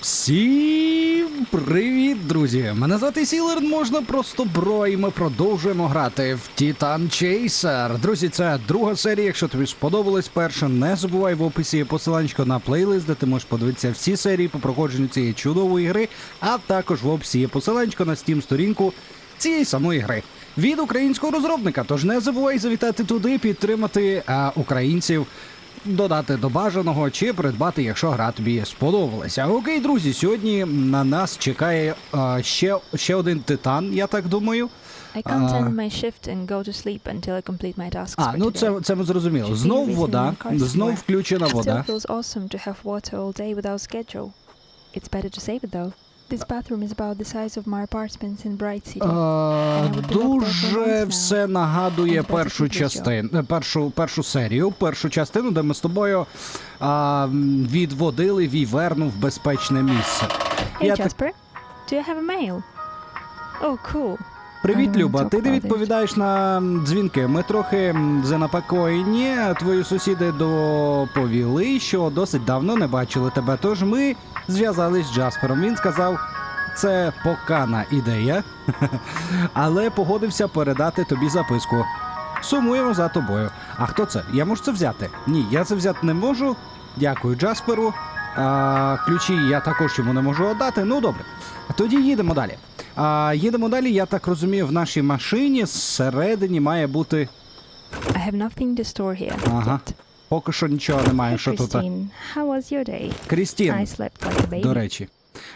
Всім привіт, друзі! Мене звати Сілер, можна просто бро, і ми продовжуємо грати в Titan Chaser. Друзі, це друга серія. Якщо тобі сподобалась перша, не забувай в описі є посиланчко на плейлист, де ти можеш подивитися всі серії по проходженню цієї чудової гри, а також в описі є посиланчко на Steam сторінку цієї самої гри. Від українського розробника, тож не забувай завітати туди, підтримати а, українців додати до бажаного чи придбати, якщо гра тобі сподобалася. Окей, друзі, сьогодні на нас чекає а, ще, ще один титан, я так думаю. I can't Uh, end my shift and go to sleep until I complete my tasks А, ну це, це ми зрозуміло. Знов вода, знов включена вода. feels awesome to have water all day without schedule. It's better to save it though. This bathroom is about the size of my apartments in Bright City. Е, for дуже все нагадує першу частину, першу, першу серію, першу частину, де ми з тобою а, відводили віверну в безпечне місце. hey я Jasper, do you have a mail? Oh, cool. Привіт, Люба. Ти не відповідаєш на дзвінки. Ми трохи занепокоєні. Твої сусіди доповіли, що досить давно не бачили тебе. Тож ми зв'язались з Джаспером. Він сказав. Це покана ідея, але погодився передати тобі записку. Сумуємо за тобою. А хто це? Я можу це взяти? Ні, я це взяти не можу. Дякую Джасперу. А, ключі я також йому не можу отдати. Ну добре. Тоді їдемо далі. А, їдемо далі, я так розумію, в нашій машині зсередині має бути. I have nothing to store here. Ага. Поки що нічого немає, що тут. Крістін, like до речі.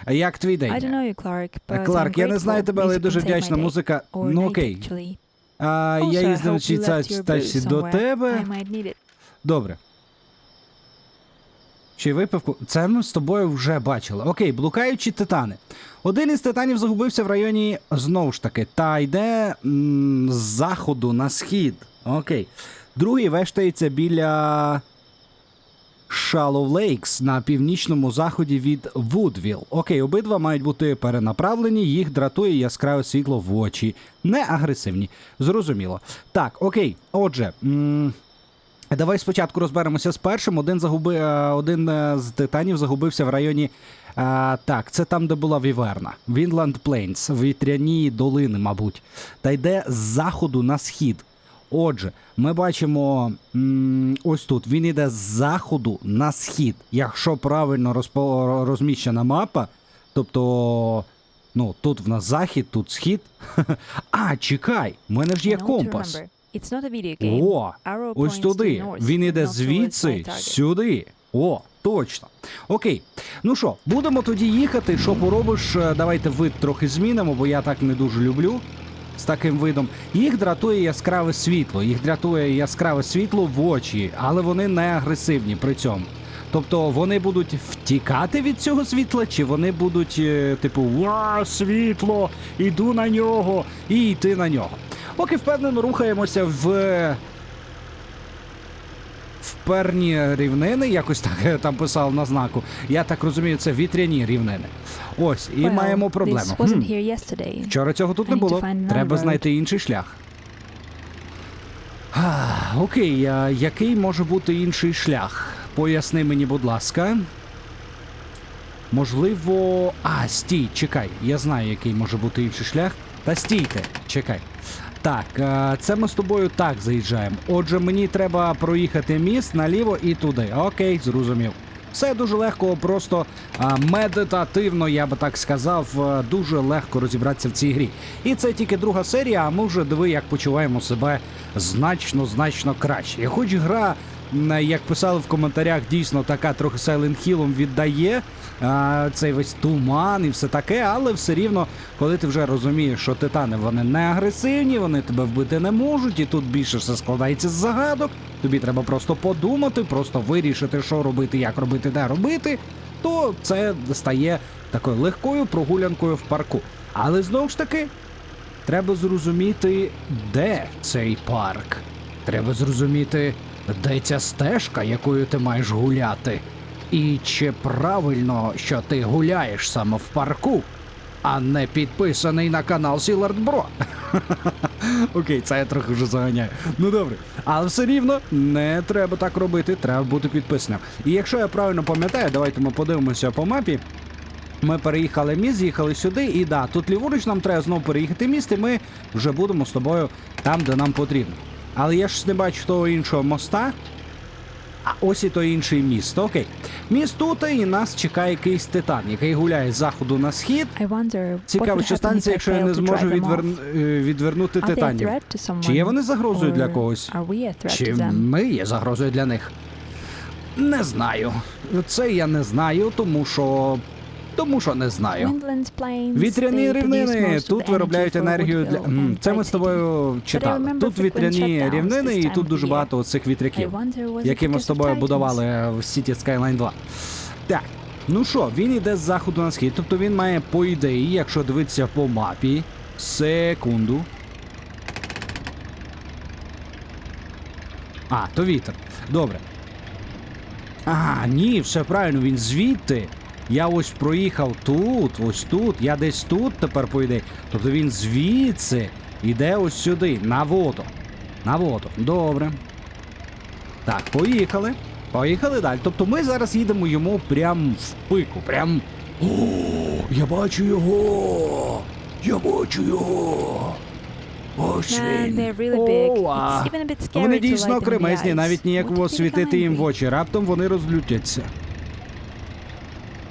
Як твій I don't день? know you, Clark, but Кларк, я не знаю тебе, але Music дуже вдячна. Музика. Ну окей. А, я їздив на цій тачці brew до тебе. Добре. Чи випивку? Це ми з тобою вже бачили. Окей, блукаючі титани. Один із титанів загубився в районі знову ж таки, та йде м, з заходу на схід. Окей. Другий вештається біля Shallow Lakes на північному заході від Вудвіл. Окей, обидва мають бути перенаправлені, їх дратує яскраве світло в очі. Не агресивні. Зрозуміло. Так, окей. Отже. М- Давай спочатку розберемося з першим. Один загуби, е, один е, з титанів загубився в районі. А, так, це там, де була Віверна. Вінланд Плейнс, вітряні долини, мабуть. Та йде з заходу на схід. Отже, ми бачимо ось тут. Він йде з заходу на схід. Якщо правильно розпо- розміщена мапа, тобто. Ну, тут в нас захід, тут схід. А, чекай, в мене ж є компас. Remember. It's not a video game. О, ось туди. Він іде звідси сюди. О, точно. Окей. Ну що, будемо тоді їхати. Що поробиш? Е, Давайте вид трохи змінимо, бо я так не дуже люблю. З таким видом. Їх дратує яскраве світло. Їх дратує яскраве світло в очі, але вони не агресивні при цьому. Тобто вони будуть втікати від цього світла, чи вони будуть, е, типу, ва, світло, іду на нього і йти на нього. Поки впевнено рухаємося в вперні рівнини, якось так там писав на знаку. Я так розумію, це вітряні рівнини. Ось, і Well, маємо проблему. Хм. Вчора цього тут I не було. Треба знайти інший шлях. А, Окей, а який може бути інший шлях? Поясни мені, будь ласка. Можливо. А, стій, чекай. Я знаю, який може бути інший шлях. Та стійте, чекай. Так, е, це ми з тобою так заїжджаємо. Отже, мені треба проїхати міст наліво і туди. Окей, зрозумів. Все дуже легко, просто а, медитативно, я би так сказав, е, дуже легко розібратися в цій грі. І це тільки друга серія, а ми вже диви, як почуваємо себе значно, значно краще. Хоч гра, як писали в коментарях, дійсно така трохи Silent Hill віддає а, цей весь туман і все таке, але все рівно, коли ти вже розумієш, що титани вони не агресивні, вони тебе вбити не можуть, і тут більше все складається з загадок. Тобі треба просто подумати, просто вирішити, що робити, як робити, де робити. То це стає такою легкою прогулянкою в парку. Але знову ж таки, треба зрозуміти, де цей парк. Треба зрозуміти, де ця стежка, якою ти маєш гуляти. І чи правильно, що ти гуляєш саме в парку, а не підписаний на канал Сілард Бро. Окей, це я трохи вже заганяю. Ну добре. Але все рівно не треба так робити, треба бути підписаним. І якщо я правильно пам'ятаю, давайте ми подивимося по мапі. Ми переїхали міст, з'їхали сюди, і да, тут ліворуч нам треба знову переїхати міст, і ми вже будемо з тобою там, де нам потрібно. Але я ж не бачу того іншого моста. А ось і той інший міст. Окей. Міст тут, і нас чекає якийсь титан, який гуляє з заходу на схід. Wonder Цікаво, що I якщо я не зможу відвер... е, відвернути титанів. Чи є вони загрозою для когось? Чи ми є загрозою для них? Не знаю. Це я не знаю, тому що. Тому що не знаю. Вітряні рівнини тут виробляють енергію для. Це ми з тобою читали. Тут вітряні рівнини, і тут дуже багато цих вітряків, які ми з тобою будували в City Skyline 2. Так. Ну що, він іде з заходу на схід, тобто він має, по ідеї, якщо дивитися по мапі. Секунду. А, то вітер. Добре. А, ні, все правильно, він звідти. Я ось проїхав тут, ось тут, я десь тут тепер по ідеї. Тобто він звідси іде ось сюди, на воду. На воду. Добре. Так, поїхали. Поїхали далі. Тобто ми зараз їдемо йому прям в пику. Прям. О, я бачу його! Я бачу його! Ось він. they're really big. О, а. It's even a bit scary Вони дійсно кремезні, навіть ніяково What світити їм в очі. Раптом вони розлютяться.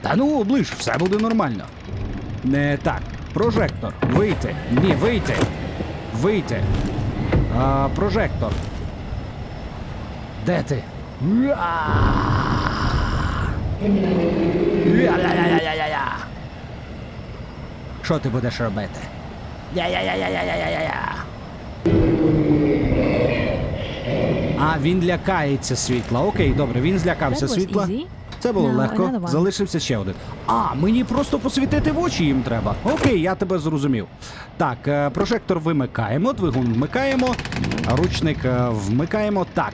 Та ну, оближ, все буде нормально. Не так. Прожектор. Вийти. Ні, вийти. Вийти. А, прожектор. Де ти? Що ти будеш робити? А, він лякається світла. Окей, добре, він злякався світла. Це було Now легко. another one. Залишився ще один. А, мені просто посвітити в очі їм треба. Окей, я тебе зрозумів. Так, е, прожектор вимикаємо, двигун вмикаємо, ручник е, вмикаємо. Так.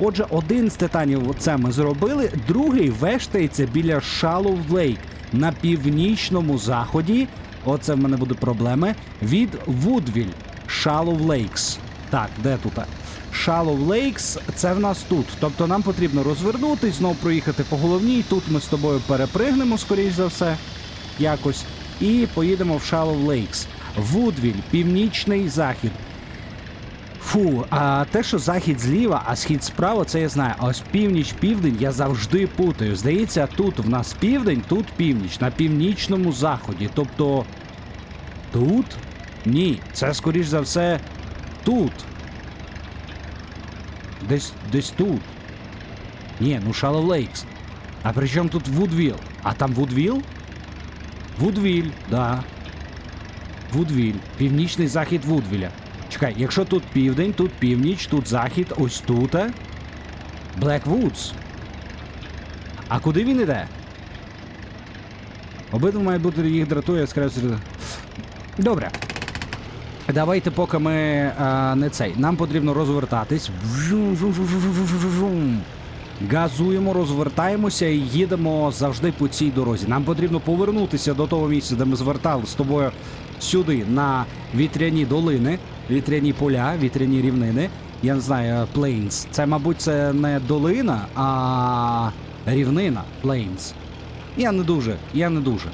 Отже, один з титанів це ми зробили, другий вештається біля Shallow Lake на північному заході. Оце в мене буде проблеми. Від Вудвіль. Shallow Lakes. Так, де тут? Shallow Lakes це в нас тут. Тобто нам потрібно розвернутись, знову проїхати по головній. Тут ми з тобою перепригнемо, скоріш за все, якось. І поїдемо в Shallow Lakes. Вудвіль, північний захід. Фу, а те, що захід зліва, а схід справа, це я знаю. А ось північ, південь я завжди путаю. Здається, тут в нас південь, тут північ, на північному заході. Тобто. Тут? Ні, це скоріш за все тут. Десь десь тут. Ні, ну Shallow Lakes. А при чому тут Вудвіл? А там Вудвіл? Вудвіль, да. Вудвіль. Північний захід Вудвіля. Чекай, якщо тут південь, тут північ, тут захід, ось тут. Блеквудс. А куди він іде? Обидва мають бути їх дратує серед- Добре. Давайте, поки ми е, не цей. Нам потрібно розвертатись. Газуємо, розвертаємося і їдемо завжди по цій дорозі. Нам потрібно повернутися до того місця, де ми звертали з тобою сюди, на вітряні долини, вітряні поля, вітряні рівнини. Я не знаю, Plains. Це, мабуть, це не долина, а рівнина Plains. Я не дуже, я не дуже.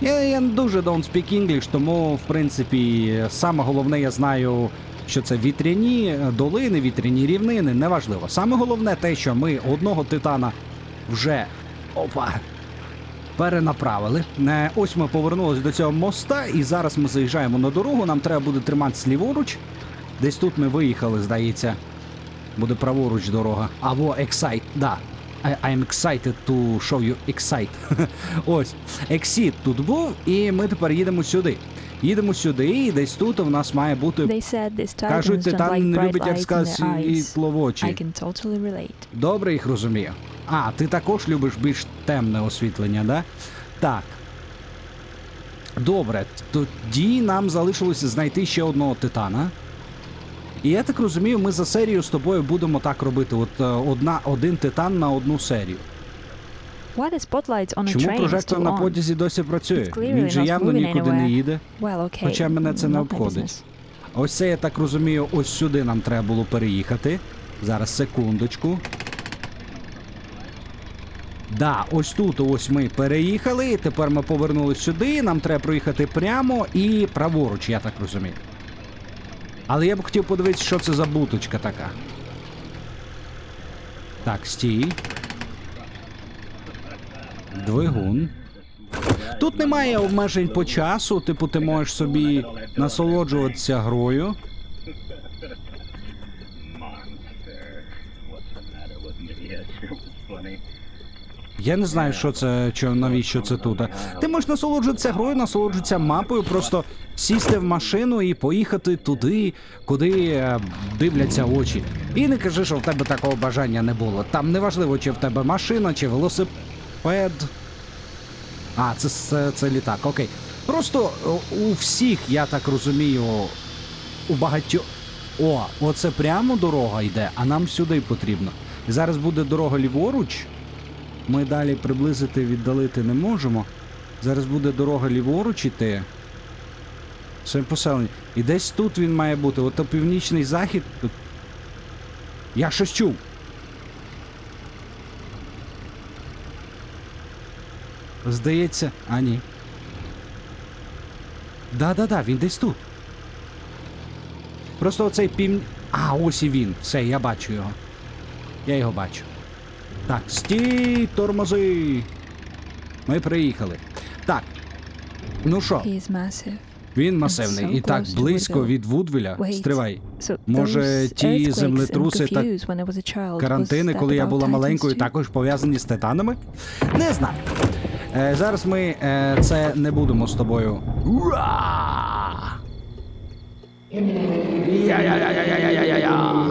Я, я дуже don't speak English, тому, в принципі, саме головне, я знаю, що це вітряні долини, вітряні рівнини, неважливо. Саме головне те, що ми одного титана вже опа, перенаправили. Е, Ось ми повернулися до цього моста, і зараз ми заїжджаємо на дорогу. Нам треба буде триматися ліворуч. Десь тут ми виїхали, здається. Буде праворуч дорога. Або Excite, да. I- I'm excited to show you excite. Ось. Exit тут був, і ми тепер їдемо сюди. Їдемо сюди, і десь тут у нас має бути. Кажуть, титан не любить, як сказати, their eyes. світло в I очі. can totally. Добре їх розумію. А, ти також любиш більш темне освітлення, да? Так. Добре, тоді нам залишилося знайти ще одного титана. І я так розумію, ми за серію з тобою будемо так робити. От е, одна, один титан на одну серію. Чому прожектор на потязі досі працює? Він же явно нікуди не їде. Хоча мене це не обходить. Ось це я так розумію, ось сюди нам треба було переїхати. Зараз секундочку. Да, ось тут ось ми переїхали. Тепер ми повернулись сюди. Нам треба проїхати прямо і праворуч, я так розумію. Але я б хотів подивитися, що це за буточка така. Так, стій. Двигун. Тут немає обмежень по часу, типу, ти можеш собі насолоджуватися грою. Я не знаю, що це, що, навіщо це тут. Ти можеш насолоджуватися грою, насолоджуватися мапою, просто сісти в машину і поїхати туди, куди е, дивляться очі. І не кажи, що в тебе такого бажання не було. Там неважливо, чи в тебе машина, чи велосипед. А, це, це, це літак, окей. Просто у всіх, я так розумію, у багатьох. О, оце прямо дорога йде, а нам сюди потрібно. Зараз буде дорога ліворуч. Ми далі приблизити, віддалити не можемо. Зараз буде дорога ліворуч іти. Це поселення. І десь тут він має бути. Ото північний захід. Тут. Я щось чув. Здається. А ні. Да-да-да, він десь тут. Просто оцей пів... А, ось і він. Все, я бачу його. Я його бачу. Так, стій, тормози. Ми приїхали. Так. Ну що, він масивний і так близько від Вудвіля. Стривай. Може, ті землетруси та Карантини, коли я була маленькою, також пов'язані з титанами? Не знаю. Е, зараз ми е, це не будемо з тобою. Ура! Я-я-я-я-я-я-я-я!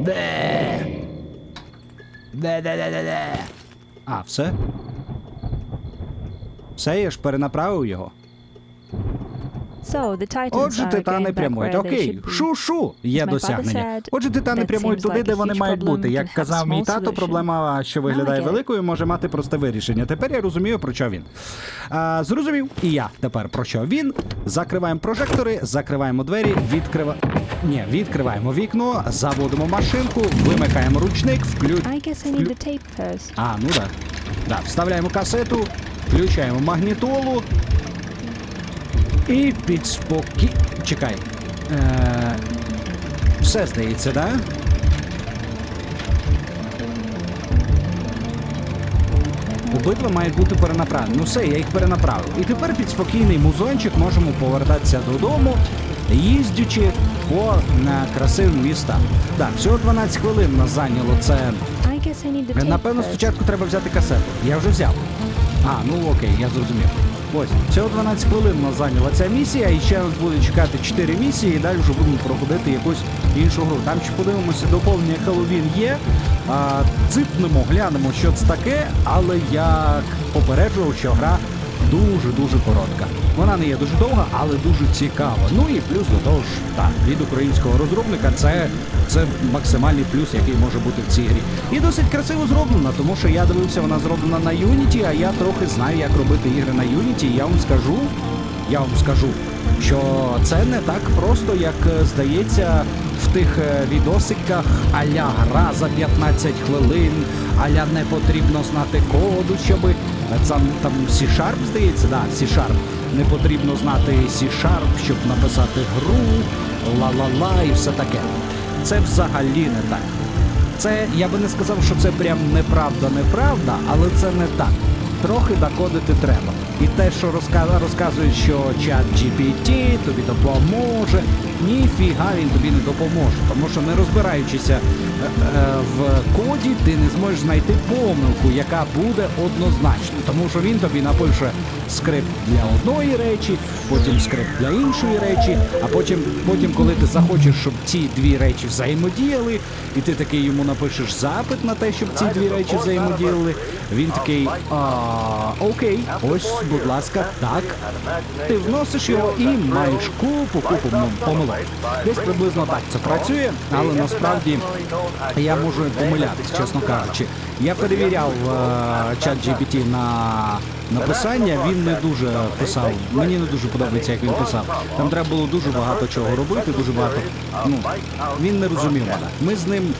Де? Де-де-де-де-де? А, все? Все, я ж перенаправив його. So, the Titans Отже, are титани back прямують. where they Окей, should be. шу-шу, є My father досягнення. said Отже, титани that прямують seems туди, like де a вони huge мають problem бути. can Як have казав мій small тато, solution. проблема, що I виглядає get it. великою, може мати просте вирішення. Тепер я розумію, про що він. А, зрозумів, і я тепер про що він. Закриваємо прожектори, закриваємо двері, відкрива... Ні, відкриваємо вікно, заводимо машинку, вимикаємо ручник, включ... I guess I need the tape first. А, ну так. Да. вставляємо касету, включаємо магнітолу. І під спокій. Чекай. Е... Все здається, да? Обидва мають бути перенаправлені. Ну все, я їх перенаправив. І тепер під спокійний музончик можемо повертатися додому, їздячи по на красивим містам. Так, всього 12 хвилин нас зайняло це tape Напевно, спочатку треба взяти касету. Я вже взяв. А, ну окей, я зрозумів. Ось, всього 12 хвилин нас зайняла ця місія, і ще нас буде чекати 4 місії, і далі вже будемо проходити якусь іншу гру. Там ще подивимося, доповнення Хеллоуін є. А, ципнемо, глянемо, що це таке, але як попереджував, що гра дуже-дуже коротка. Вона не є дуже довга, але дуже цікава. Ну і плюс до того ж, так, від українського розробника це, це максимальний плюс, який може бути в цій грі. І досить красиво зроблена, тому що я дивився, вона зроблена на Unity, а я трохи знаю, як робити ігри на Unity. Я вам скажу, я вам скажу, що це не так просто, як е, здається в тих е, відосиках аля гра за 15 хвилин, аля не потрібно знати коду, щоби там, там C-Sharp, здається, да, C-Sharp. Не потрібно знати C-Sharp, щоб написати гру, ла-ла-ла і все таке. Це взагалі не так. Це я би не сказав, що це прям неправда, неправда, але це не так. Трохи докодити треба. І те, що розка- розказують, що чат GPT тобі допоможе, ніфіга він тобі не допоможе. Тому що не розбираючися в коді, ти не зможеш знайти помилку, яка буде однозначно. Тому що він тобі напише скрипт для одної речі, потім скрипт для іншої речі, а потім, потім, коли ти захочеш, щоб ці дві речі взаємодіяли, і ти такий йому напишеш запит на те, щоб ці дві речі взаємодіяли, він такий, а, окей, ось, будь ласка, так. Ти вносиш його і маєш купу, купу помилок. Десь приблизно так це працює, але насправді я можу помилятись, чесно кажучи. Я перевіряв е, чат GPT на написання, він не дуже писав. Мені не дуже подобається, як він писав. Там треба було дуже багато чого робити, дуже багато. Ну він не розумів мене. Ми з ним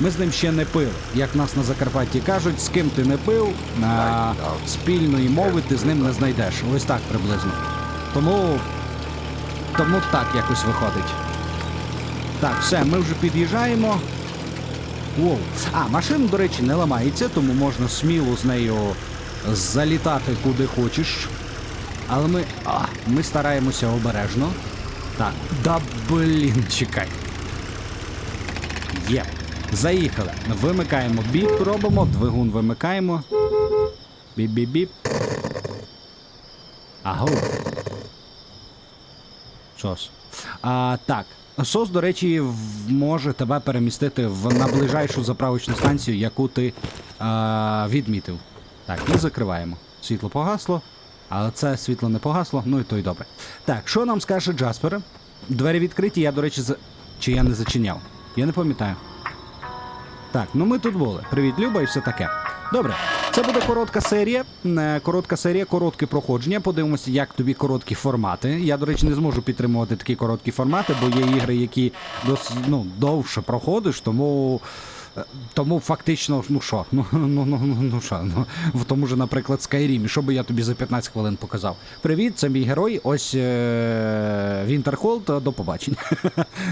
Ми з ним ще не пили. Як нас на Закарпатті кажуть, з ким ти не пив, а, спільної мови ти з ним не знайдеш. Ось так приблизно. Тому. Тому так якось виходить. Так, все, ми вже під'їжджаємо. Воу. А, машина, до речі, не ламається, тому можна сміло з нею залітати куди хочеш. Але ми. А, ми стараємося обережно. Так, да блін, чекай. Є. Заїхали. Вимикаємо біп, робимо, двигун вимикаємо. Біп-біп-біп. Агу. Сос. А, так. Сос, до речі, може тебе перемістити в наближайшу заправочну станцію, яку ти а, відмітив. Так, і закриваємо. Світло погасло, але це світло не погасло, ну і то й добре. Так, що нам скаже Джаспер? Двері відкриті, я, до речі, за... чи я не зачиняв? Я не пам'ятаю. Так, ну ми тут були. Привіт, Люба, і все таке. Добре, це буде коротка серія. Е, Коротка серія, коротке проходження. Подивимося, як тобі короткі формати. Я, до речі, не зможу підтримувати такі короткі формати, бо є ігри, які дос, ну, довше проходиш, тому. Е, Тому фактично, ну що, ну ну ну ну ну що, ну в тому ж, наприклад, Skyrim, що би я тобі за 15 хвилин показав. Привіт, це мій герой. Ось е- Вінтерхолд. До побачення.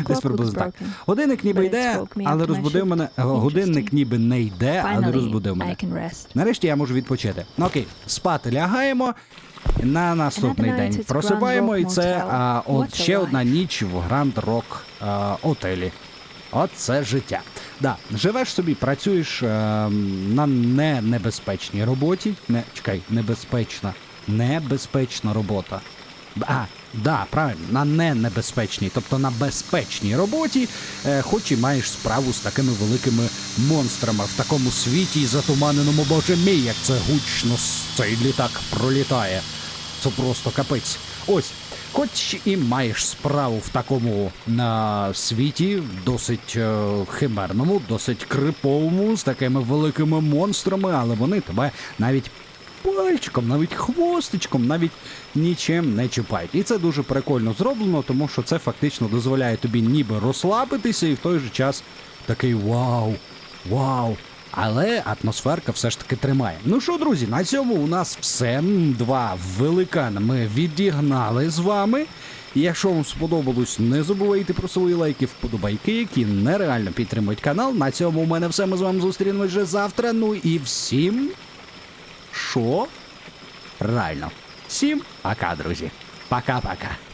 Десь приблизно так. Годинник ніби йде, але розбудив мене. Годинник ніби не йде, але розбудив мене. Нарешті я можу відпочити. Ну окей, спати лягаємо. На наступний день просипаємо, і це а, от ще одна ніч в Гранд Рок а, отелі. От це життя. Да, живеш собі, працюєш е, на не небезпечній роботі. Не, чекай, небезпечна. Небезпечна робота. А, да, правильно, на ненебезпечній, тобто на безпечній роботі, е, хоч і маєш справу з такими великими монстрами в такому світі і затуманеному, боже мій, як це гучно цей літак пролітає. Це просто капець. Ось, хоч і маєш справу в такому на світі, досить е, химерному, досить криповому, з такими великими монстрами, але вони тебе навіть пальчиком, навіть хвостичком, навіть нічим не чіпають. І це дуже прикольно зроблено, тому що це фактично дозволяє тобі ніби розслабитися і в той же час такий вау, вау. Але атмосферка все ж таки тримає. Ну що, друзі, на цьому у нас все. Два великани ми відігнали з вами. Якщо вам сподобалось, не забувайте про свої лайки, вподобайки, які нереально підтримують канал. На цьому у мене все. Ми з вами зустрінемось вже завтра. Ну і всім що? Правильно. Всім пока, друзі. Пока-пока.